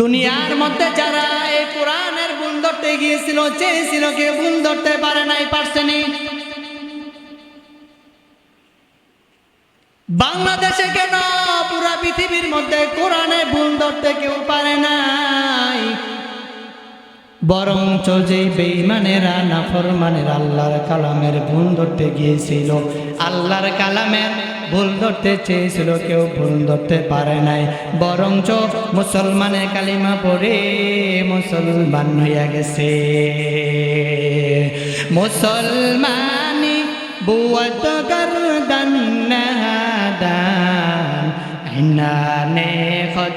দুনিয়ার মধ্যে যারা এই কোরআনের ভুল ধরতে গিয়েছিল, চেয়েছিল কেউ ভুল ধরতে পারে নাই পারছেনি বাংলাদেশে কেন পুরা পৃথিবীর মধ্যে কোরআনে ভুল ধরতে কেউ পারে নাই? বরঞ্চ যে বেইমানেরা নাফরমানের আল্লাহর কালামের ভুল ধরতে গিয়েছিল, আল্লাহর কালামের ভুল ধরতে চেয়েছিল, কেউ ভুল ধরতে পারে নাই। বরঞ্চ মুসলমানের কালিমা পড়ে মুসলমান হইয়া গেছে। মুসলমানি বুয়াত গরদান নাহাদান ইনানে খত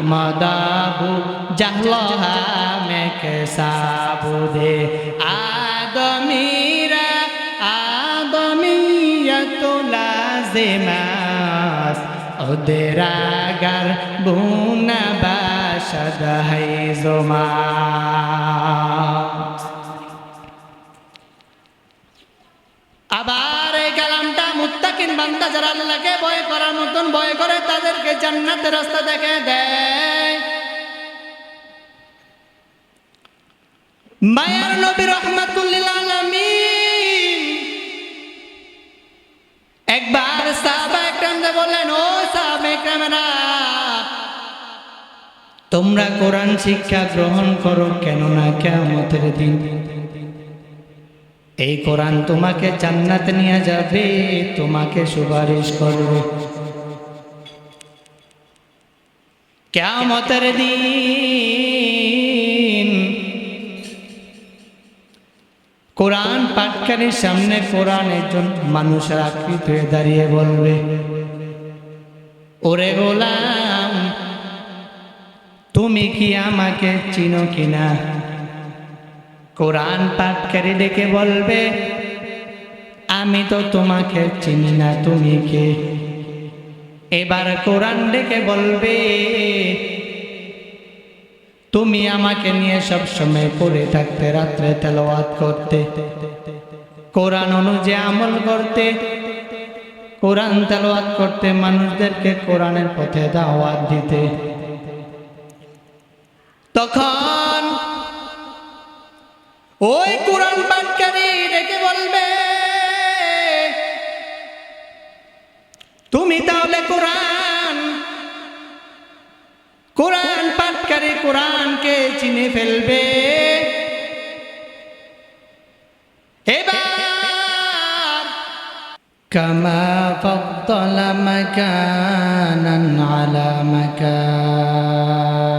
আবু জাহলহা মেক সাবুদে আদমিরা আদমিয়ত লাজিমাস ওদেরাগার বুনা বাসদ হাইজমা বান্দা যারা আল্লাহকে ভয় করার মতন ভয় করে, তাদেরকে জান্নাতের রাস্তা দেখে দেয়। মায়ার নবী রহমাতুল্লিল আলামিন একবার সাহাবা একরামদের বললেন, ও সাহাবা একরামেরা, তোমরা কোরআন শিক্ষা গ্রহণ করো কেননা কেমতের দিন এই কোরআন তোমাকে জান্নাত নিয়ে যাবে, তোমাকে সুপারিশ করবে। কেমতের দিন কোরআন পাঠকারীর সামনে কোরআন একজন মানুষের আকৃত হয়ে দাঁড়িয়ে বলবে, ওরে গোলাম, তুমি কি আমাকে চিনো কিনা? কোরআন পাঠকারী ডেকে বলবে, আমি তো তোমাকে চিনি না, তুমি কে? এবার কোরআন ডেকে বলবে, তুমি আমাকে নিয়ে সব সময় পড়ে থাকতে, রাত্রে তেলাওয়াত করতে। কোরআন অনুযায়ী আমল করতে। কোরআন তেলাওয়াত করতে মানুষদেরকে কোরআনের পথে দাওয়াত দিতে। তখন ওই কোরআন পাঠকারী ডেকে বলবে তুমি তাহলে কোরআন কোরআন পাঠকারী কোরআনকে চিনে ফেলবে এবার كما فضل مكانا على مكان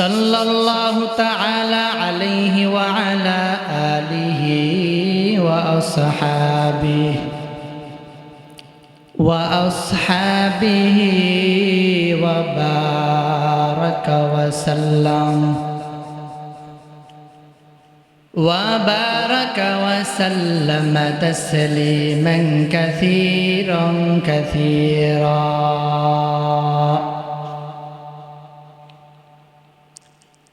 صلى الله تعالى عليه وعلى آله وأصحابه وأصحابه وبارك وسلم وبارك وسلم تسليما كثيرا كثيرا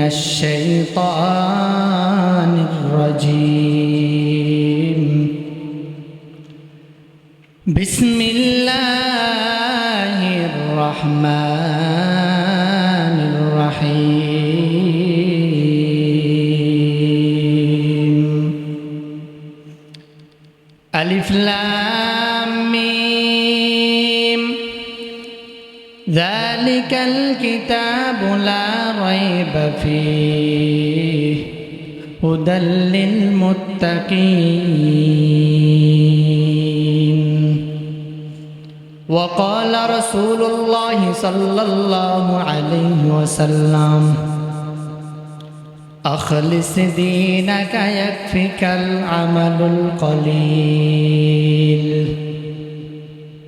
من الشيطان الرجيم. بسم الله الرحمن الرحيم. ألف لام ميم. ذلك الكتاب لا ريب فيه هدى للمتقين. وقال رسول الله صلى الله عليه وسلم أخلص دينك يكفك العمل القليل.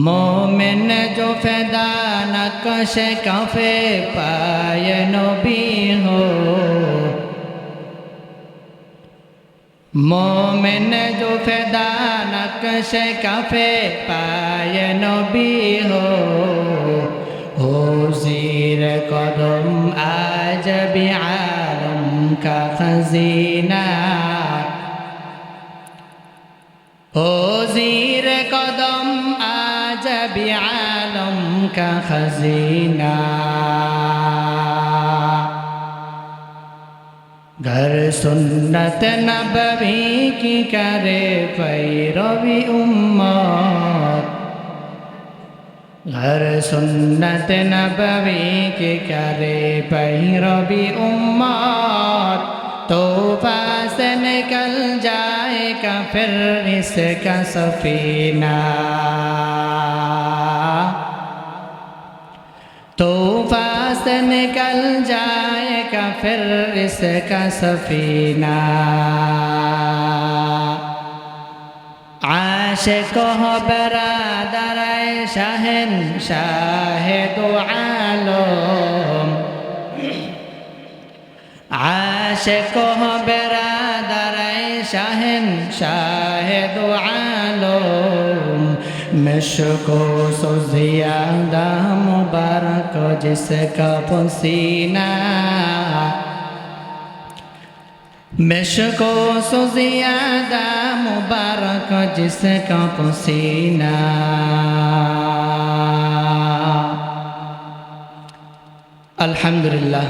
মোমেন জো ফেদা নকশ কাফে পায় নবী হো মোমেন জো ফেদা নকশ কাফে পায় নবী হো হো জির কদম আজ বি আলম কা খজিনা ও জির কদম کا خزینہ گھر سنت نبوی کی کرے پیروی امت گھر سنت نبوی کی کرے پیروی امت تو پاس نکل جائے کا پھر اس کا سفینہ तो पास निकल जाएगा फिर इसका सफीना। आश को बरादर शहन शाह दो आलो आश को बरादर शहन शाह दो आलो मिश को सुजिया दाम मुबारक जिसका पसीना मशको सो जियादा मुबारक जिसका पसीना আলহামদুলিল্লাহ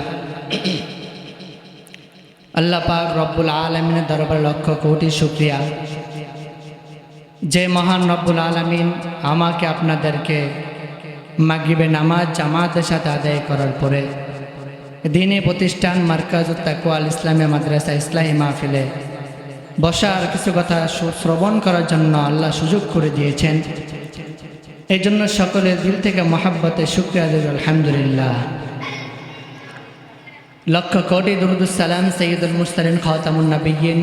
আল্লাহ পাক রব্বুল আলমিনের দরবার লক্ষ কোটি শুক্রিয়া যে মহান রব্বুল আলমিন আমাকে আপনাদেরকে মাগরিবে নামাজ জামাতের সাথে আদায় করার পরে দিনে প্রতিষ্ঠান মার্কাজ তাকুয়াল ইসলামী মাদ্রাসা ইসলামী মাহফিলে বসার কিছু কথা শ্রবণ করার জন্য আল্লাহ সুযোগ করে দিয়েছেন। এই জন্য সকলের দিল থেকে মহাব্বতে শুক্রিয়া দেব আলহামদুলিল্লাহ। লক্ষ কোটি দুরুদুসালাম সৈয়দুল মুস্তারিন খাতামুন নবীন,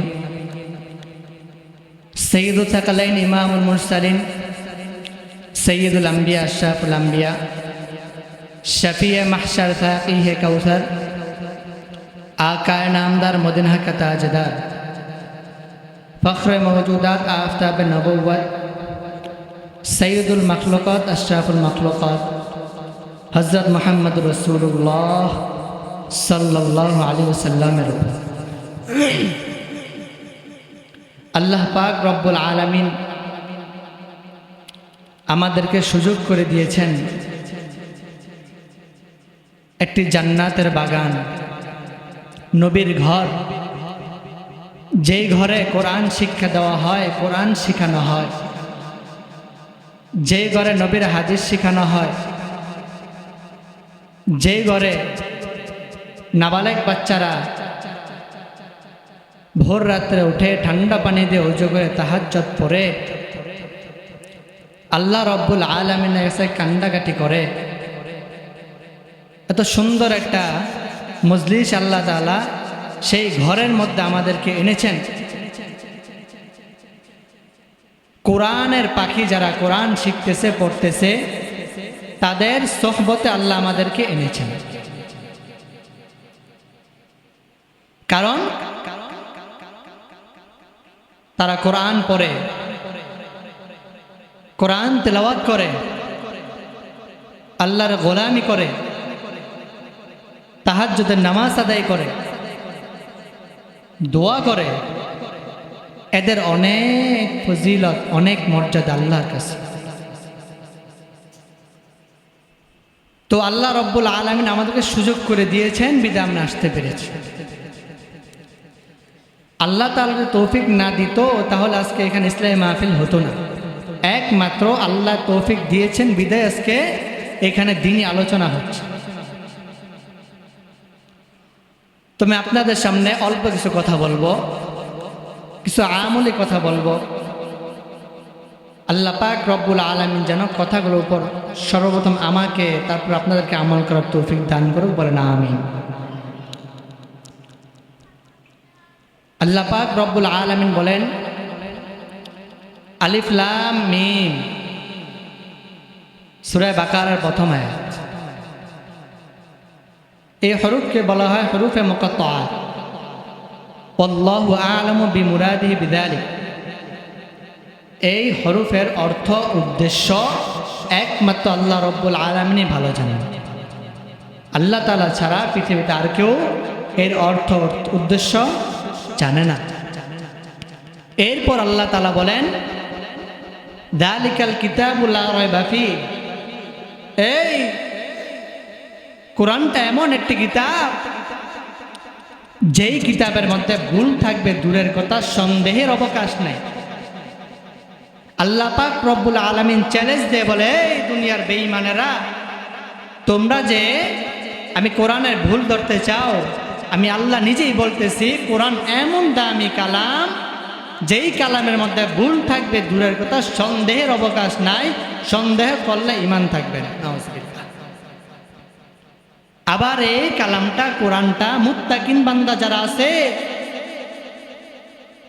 সৈয়দুল থাকালাইন ইমামুল মুরসালিন سيد الأنبياء الشاف الأنبياء. شفيع محشر ساقيه كوثر. آقا نامدار مدنها كتاجدار. فخر موجودات آفتاب نبوة سيد المخلوقات أشرف المخلوقات. حضرت محمد رسول الله صلى الله عليه وسلم الله پاک رب العالمين আমাদেরকে সুযোগ করে দিয়েছেন একটি জান্নাতের বাগান, নবীর ঘর। যেই ঘরে কোরআন শিক্ষা দেওয়া হয়, কোরআন শেখানো হয়। যেই ঘরে নবীর হাদিস শেখানো হয়, যেই ঘরে নাবালেক বাচ্চারা ভোর রাত্রে উঠে ঠান্ডা পানি দিয়ে উজু করে তাহাজ্জত পরে আল্লাহ রব্বুল আলমিনের কাছে কান্দাকাটি করে। এত সুন্দর একটা মজলিস আল্লাহ তালা সেই ঘরের মধ্যে আমাদেরকে এনেছেন। কোরআনের পাখি যারা কোরআন শিখতেছে, পড়তেছে, তাদের সোহবতে আল্লাহ আমাদেরকে এনেছেন। কারণ তারা কোরআন পড়ে। কোরআন তেলাওয়াত করে, আল্লাহর গোলামি করে, তাহাজ্জুদের নামাজ আদায় করে, দোয়া করে, এদের অনেক ফজিলত, অনেক মর্যাদা আল্লাহর কাছে। তো আল্লাহ রব্বুল আলমিন আমাদেরকে সুযোগ করে দিয়েছেন বিদা আমরা আসতে পেরেছি। আল্লাহ যদি তৌফিক না দিত, তাহলে আজকে এখানে ইসলামী মাহফিল হতো না। একমাত্র আল্লাহ তৌফিক দিয়েছেন বিদায় আজকে। এখানে দিনই আলোচনা হচ্ছে। তো আমি আপনাদের সামনে অল্প কিছু কথা বলব। কিছু আমলি কথা বলব। আল্লাহ পাক রব্বুল আলমিন যেন কথাগুলোর উপর সর্বপ্রথম আমাকে, তারপর আপনাদেরকে আমল করার তৌফিক দান করুক বলে না আমি আল্লাহ পাক রব্বুল আলমিন বলেন আলিফলাম মিম। সুরায় বাকারার প্রথম আয়াত। এই হরুফকে বলা হয় হরুফে মোকাত্তা অল্লাহ আলম বিমুরাদি বিদালিক। এই হরুফের অর্থ, উদ্দেশ্য একমাত্র আল্লাহ রব্বুল আলমিনই ভালো জানেন। আল্লাহ তালা ছাড়া পৃথিবীতে আর কেউ এর অর্থ, উদ্দেশ্য জানে না। এরপর আল্লাহ তালা বলেন দালিকাল কিতাবুল্লাহ বাফি এই, কোরআনটা এমন একটি কিতাব, যেই কিতাবের মধ্যে ভুল থাকবে, দূরের কথা, সন্দেহের অবকাশ নাই। আল্লাহ পাক রব্বুল আলমিন চ্যালেঞ্জ দিয়ে বলে, এই দুনিয়ার বেঈমানেরা, তোমরা যে আমি কোরআনের ভুল ধরতে চাও, আমি আল্লাহ নিজেই বলতেছি, কোরআন এমন দামি কালাম যেই কালামের মধ্যে ভুল থাকবে দূরের কথা, সন্দেহের অবকাশ নাই, সন্দেহ করলে ইমান থাকবে না। আবার এই কালামটা, কোরআনটা, মুত্তাকিন বান্দা যারা আছে,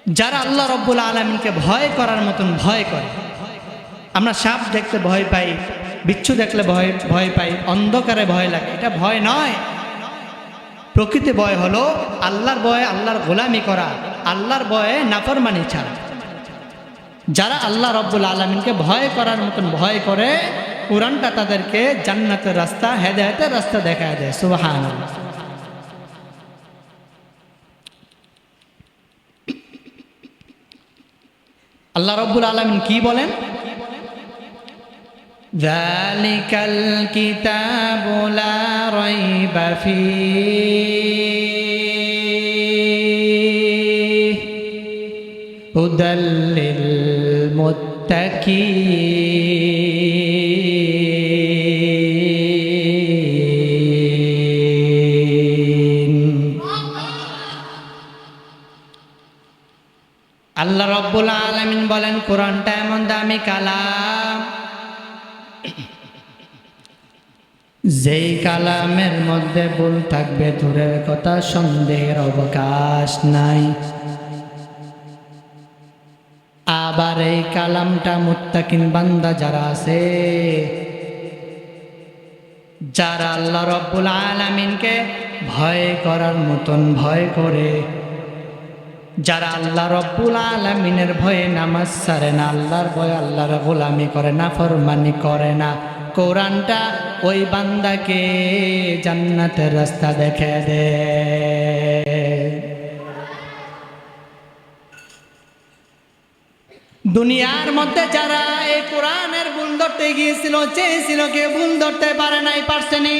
যারা আল্লাহ রব্বুল আলমিনকে ভয় করার মতন ভয় করে, আমরা সাপ দেখতে ভয় পাই, বিচ্ছু দেখলে ভয় ভয় পাই, অন্ধকারে ভয় লাগে, এটা ভয় নয়। প্রকৃতি ভয় হলো আল্লাহর বয়ে, আল্লাহর গোলামি করা, আল্লাহর ভয়ে নাফরমানি ছাড়া। যারা আল্লাহ রব্বুল আলমিনকে ভয় করার মতন ভয় করে, কোরআনটা তাদেরকে জান্নাতের রাস্তা, হেদায়তের রাস্তা দেখা দেয় সুবাহান আল্লাহ রব্বুল আলমিন কি বলেন? ذلك الكتاب لا ريب فيه هدى للمتقين আল্লাহ রব্বুল আলমিন বলেন কোরআনটা এমন দামি কালাম যেই কালামের মধ্যে ভুল থাকবে, দূরের কথা সন্দেহের অবকাশ নাই। আবার এই কালামটা মুত্তাকিন বান্দা যারা আছে, যারা আল্লাহ রব্বুল আলামিনকে ভয় করার মতন ভয় করে যারা আল্লাহ রব্বুল আলমিনের ভয়ে নামাজ সারে না, আল্লাহর ভয়ে আল্লাহর গোলামি করে না, ফরমানি করে না। কোরআনটা ওই বান্দাকে জান্নাতের রাস্তা দেখে দে। দুনিয়ার মধ্যে যারা এই কোরআনের ভুল ধরতে গিয়েছিল, চেয়েছিল কেউ ভুল ধরতে পারে নাই পারছেনি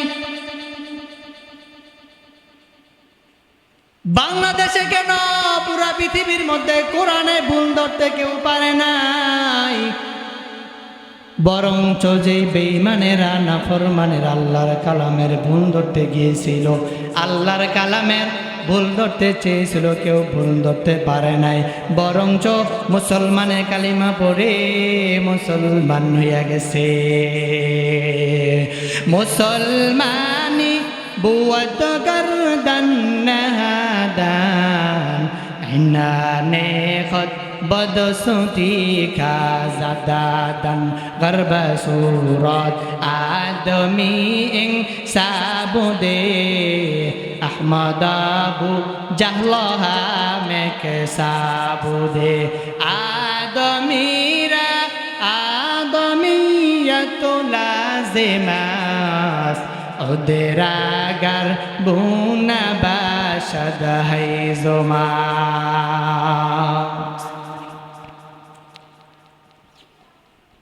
বাংলাদেশে কেন পৃথিবীর মধ্যে কোরআনে ভুল ধরতে কেউ পারে নাই। বরঞ্চ যেই বেইমানেরা নাফরমানের আল্লাহর কালামের ভুল ধরতে গিয়েছিল, আল্লাহর কালামের ভুল ধরতে চেয়েছিল, কেউ ভুল ধরতে পারে নাই। বরঞ্চ মুসলমানের কালিমা পড়ে মুসলমান হইয়া গেছে। মুসলমানি বুয়াত গর্দন খত বদসুতি খাজাদাদান গর্ব সুরত আদমি ইং সাবুদে আহমদ আবু জাহলহা মেক সাবুদে আদমিরা আদমিয়ত লাজিমাস ওদের আগার বুনা বাসদ হাইজমাস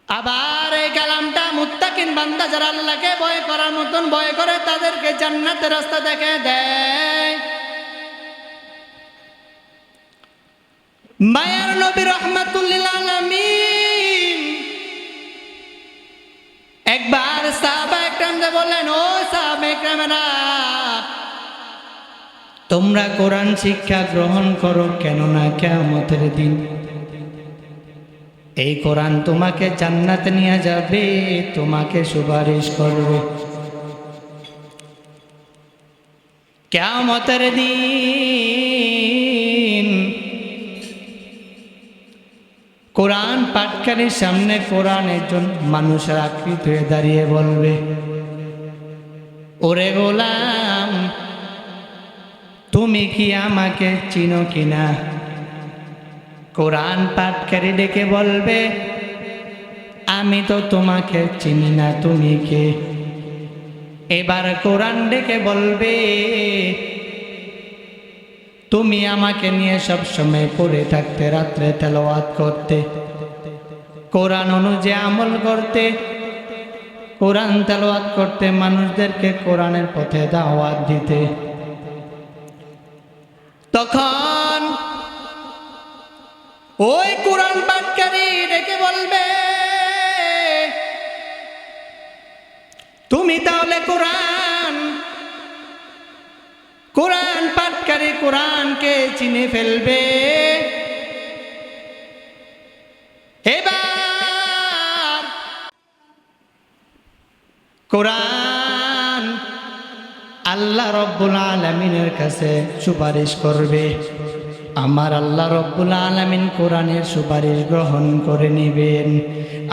আবার এই কালামটা মুত্তাকিন বান্দা যারা আল্লাহকে ভয় করার মতন ভয় করে তাদেরকে জান্নাতের রাস্তা দেখে দেয়। মায়ার নবী রহমাতুল্লিল আলামিন একবার সাহাবা একরামকে বললেন, ও সাহাবা একরামেরা তোমরা কোরআন শিক্ষা গ্রহণ করো কেননা কেমতের দিন। এই কোরআন তোমাকে জান্নাতে নিয়ে যাবে, তোমাকে সুপারিশ করবে। কেমতের দিন কোরআন পাঠকারীর সামনে কোরআন একজন মানুষের আকৃত হয়ে দাঁড়িয়ে বলবে, ওরে গোলাম তুমি কি আমাকে চিনো কিনা? কোরআন পাঠকারী ডেকে বলবে, আমি তো তোমাকে চিনি না, তুমি কে? এবার কোরআন ডেকে বলবে, তুমি আমাকে নিয়ে সব সময় পড়ে থাকতে, রাত্রে তেলাওয়াত করতে, কোরআন অনুযায়ী আমল করতে, কোরআন তেলাওয়াত করতে মানুষদেরকে কোরআনের পথে দাওয়াত দিতে। তখন ওই কোরআন পাঠকারী ডেকে বলবে, তুমি তাহলে কোরআন কোরআন পাঠকারী কোরআনকে চিনে ফেলবে। এবার কোরআন আল্লাহ রব্বুল আলমিনের কাছে সুপারিশ করবে। আমার আল্লাহ রব্বুল আলমিন কোরআনের সুপারিশ গ্রহণ করে নেবেন।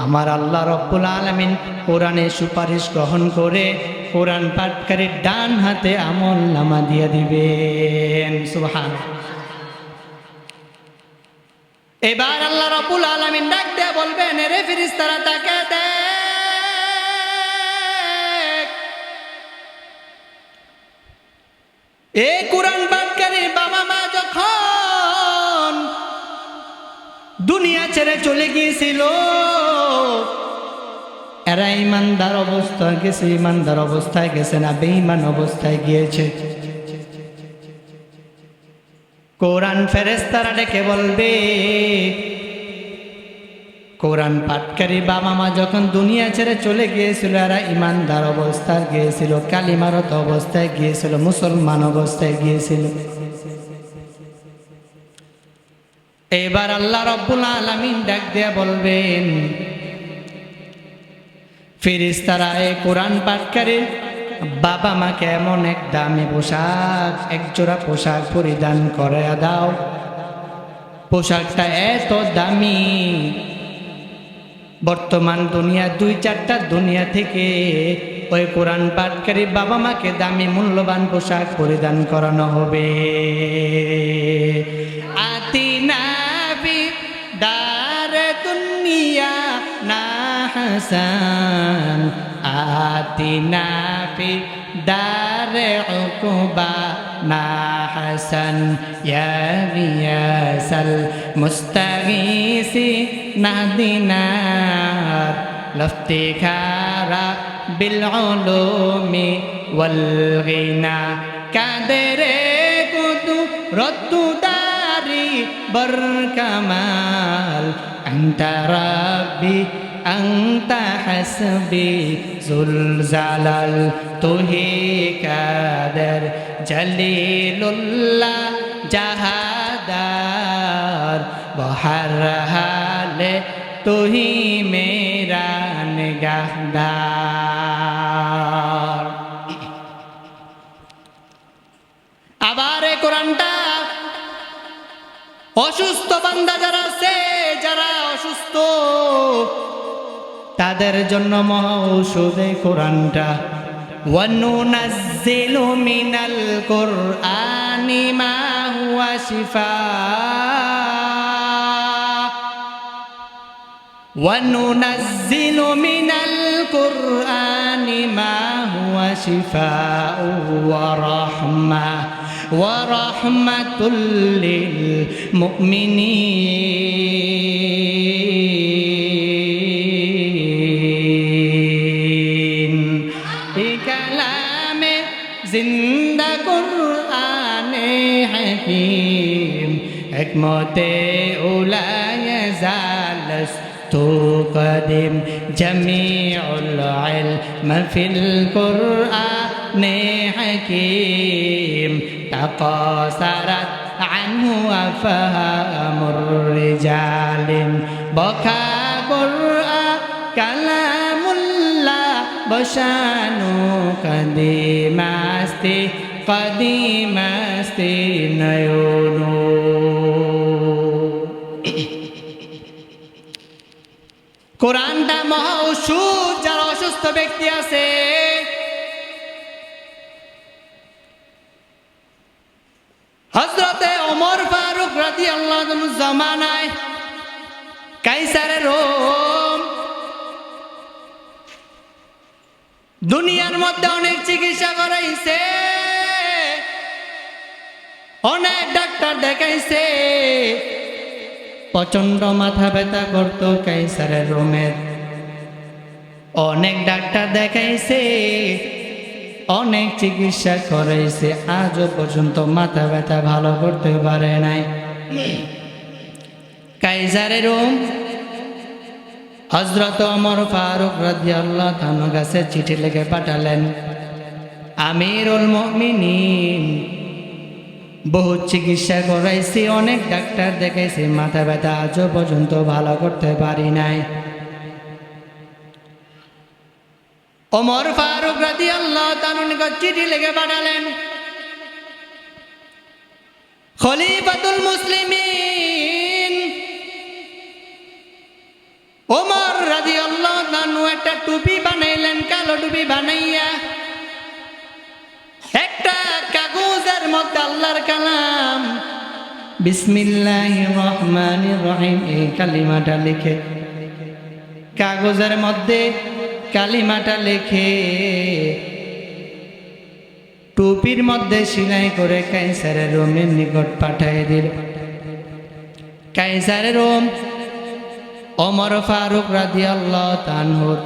আমার আল্লাহ রব্বুল আলমিন কোরআনের সুপারিশ গ্রহণ করে কোরআন পাঠকারীর ডান হাতে আমল নামা দিয়ে দিবেন। সুহান এবার আল্লাহ রব্বুল আলমিন ডাক দিয়ে বলবেন রে ফিরিস্তারা তাকে এই কোরআন পাঠকারীর বাবা মা যখন দুনিয়া ছেড়ে চলে গিয়েছিল, এরা ইমানদার অবস্থায় গেছে, ইমানদার অবস্থায় গেছে না, বেঈমান অবস্থায় গিয়েছে। কোরআন ফেরেস্তারা ডেকে বলবে কোরআন পাটকারী বাবা মা যখন দুনিয়া ছেড়ে চলে গিয়েছিল, এরা ইমানদার অবস্থায় গিয়েছিল, কালিমারত অবস্থায় গিয়েছিল, মুসলমান অবস্থায় গিয়েছিল। এবার আল্লাহ রব্বুল আলমিন ডাক দিয়া বলবেন ফিরিস্তারা এই কোরআন পাঠকারীর বাবা মাকে এমন এক দামি পোশাক একজোড়া পোশাক পরিধান করে দাও। পোশাকটা এত দামি বর্তমান দুনিয়া, দুই চারটা দুনিয়া থেকে ওই কোরআন পাঠকারী বাবা মাকে দামি মূল্যবান পোশাক পরিধান করানো হবে। দার দুনিয়া না হাসান। আতিনাবি দার উকুবা ما حسن يا غياث المستغيث نهدنا لافتخار بالعلوم والغنى كادر قدو رد داري بركمال أنت ربي أنت حسبي ذو الزلال تهي كادر জলিলুল্লাহ জাহাদার বহার হালে তুহি মেরা নিগাহদার আবার কোরআনটা অসুস্থ বান্দা যারা আছে, যারা অসুস্থ, তাদের জন্য মহা কোরআনটা وَنُنَزِّلُ مِنَ الْقُرْآنِ مَا هُوَ شِفَاءٌ. وننزل من القرآن ما هو شفاء ورحمة ورحمة للمؤمنين. حكمة أولى يزال تقدم جميع العلم في القرآن حكيم تقاصرت عنه أفهام الرجال بكى قرآن كلام الله بشانو قديم استي قديم استي نيونو কোরআনটা মহা ওষুধ যারা অসুস্থ ব্যক্তি আছে। হজরতে ওমর ফারুক রাজি আল্লাহ জমানায় কাইসারে রোম। দুনিয়ার মধ্যে অনেক চিকিৎসা করাইছে। অনেক ডাক্তার দেখাইছে। প্রচণ্ড মাথা ব্যথা করতো কাইসারের রোমের অনেক ডাক্তার দেখাইছে, অনেক চিকিৎসা করাইছে, আজও পর্যন্ত মাথা ব্যথা ভালো করতে পারে নাই। কাইসারের রোম হজরত অমর ফারুক রাজি আল্লাহ তানু কাছে চিঠি লিখে পাঠালেন, আমিরুল মুমিনিন। বহু চিকিৎসা করাইছি, অনেক ডাক্তার দেখাইছি, মাথা ব্যথা আজও পর্যন্ত ভালো করতে পারি নাই। অমর ফারুক রাজি আল্লাহ তানুর নিকট চিঠি লিখে পাঠালেন, খলিফাতুল মুসলিমিন। ওমর রাজি আল্লাহ তানু একটা টুপি বানাইলেন, কালো টুপি বানাইয়া একটা কাগজের মধ্যে আল্লাহর কালাম। বিসমিল্লাহ রহমান রহিম, এই কালিমাটা লিখে। কাগজের মধ্যে কালিমাটা লিখে। টুপির মধ্যে সিলাই করে কাইসারের রোমের নিকট পাঠাই দিল। কাইসারের রোম অমর ফারুক রাজি আল্লাহ তানহুর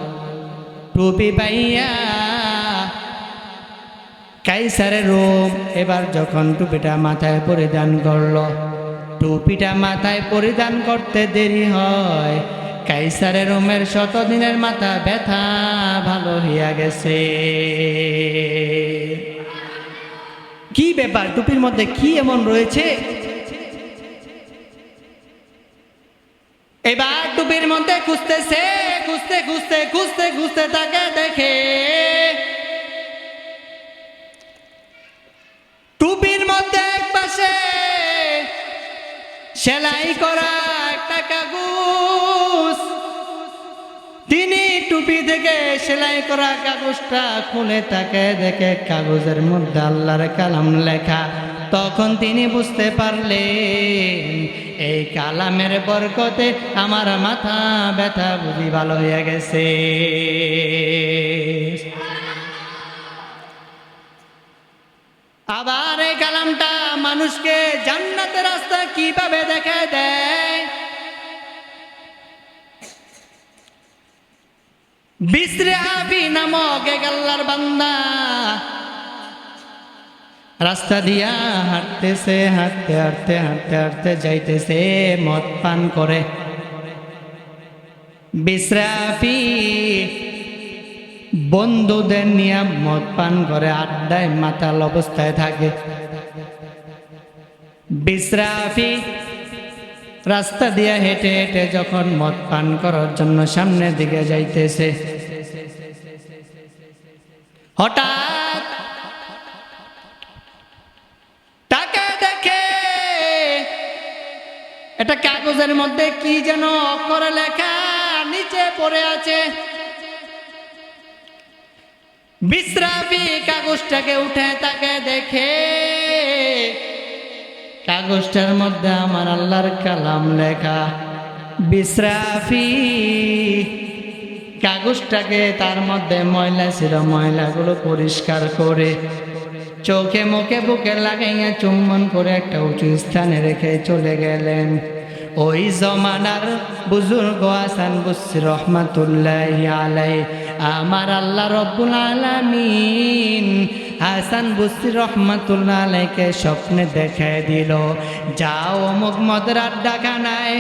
টুপি পাইয়া কাইসারের রোম এবার যখন টুপিটা মাথায় পরিধান করল, টুপিটা মাথায় পরিধান করতে দেরি হয়। কাইসারের রোমের শতদিনের মাথা ব্যথা ভালো হইয়া গেছে। কি ব্যাপার? টুপির মধ্যে কি এমন রয়েছে? এবার টুপির মধ্যে খুঁজতেছে, খুঁজতে খুঁজতে খুঁজতে খুঁজতে তাকে দেখে। সেলাই করা একটা কাগজ। তিনি টুপি থেকে সেলাই করা কাগজটা খুলে তাকে দেখে কাগজের মধ্যে আল্লাহর কালাম লেখা। তখন তিনি বুঝতে পারলেন, এই কালামের বরকতে আমার মাথা ব্যথা বুঝি ভালো হয়ে গেছে। আবার এই কালামটা মানুষকে জান্নাতের রাস্তা কীভাবে দেখা দেয়? নামক বান্দা রাস্তা দিয়া হাঁটতেছে, হাঁটতে হাঁটতে হাঁটতে হাঁটতে যাইতেছে, মদ পান করে। বিশ্রাফি বন্ধুদের নিয়ে মদ পান করে, আড্ডায় মাতাল অবস্থায় থাকে। বিশ্রাফি রাস্তা দিয়ে হেঁটে হেঁটে যখন মদ পান করার জন্য সামনের দিকে যাইতেছে, হঠাৎ তাকে দেখে, এটা কাগজের মধ্যে কি যেন অক্ষরে লেখা নিচে পড়ে আছে। বিশ্রাপি কাগজটাকে উঠে তাকে দেখে। কাগজটার মধ্যে আমার আল্লাহর কালাম লেখা, বিশ্রাফি। কাগজটাকে তার মধ্যে ময়লা ছিল, ময়লাগুলো পরিষ্কার করে চোখে মুখে বুকে লাগাইয়া চুম্বন করে একটা উঁচু স্থানে রেখে চলে গেলেন। ওই জমানার বুজুর্গ আসান বুসি রহমাতুল্লাহ আলাই আমার আল্লাহ রব্বুল আলামিন হাসান বুসি রহমাতুল্লাহ আলাইকে স্বপ্নে দেখায় দিল। যাও অমুক মদের আড্ডাখানায়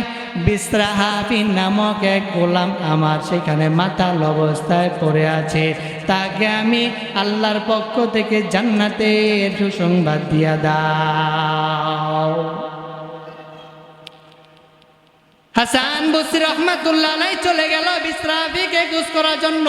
বিশ্রাহাফি নামক এক গোলাম আমার সেখানে মাতাল অবস্থায় পড়ে আছে। তাকে আমি আল্লাহর পক্ষ থেকে জান্নাতের সুসংবাদ দিয়া দাও। হাসান বসির রহমাতুল্লাহ চলে গেল বিশ্রাফিকে গুস করার জন্য।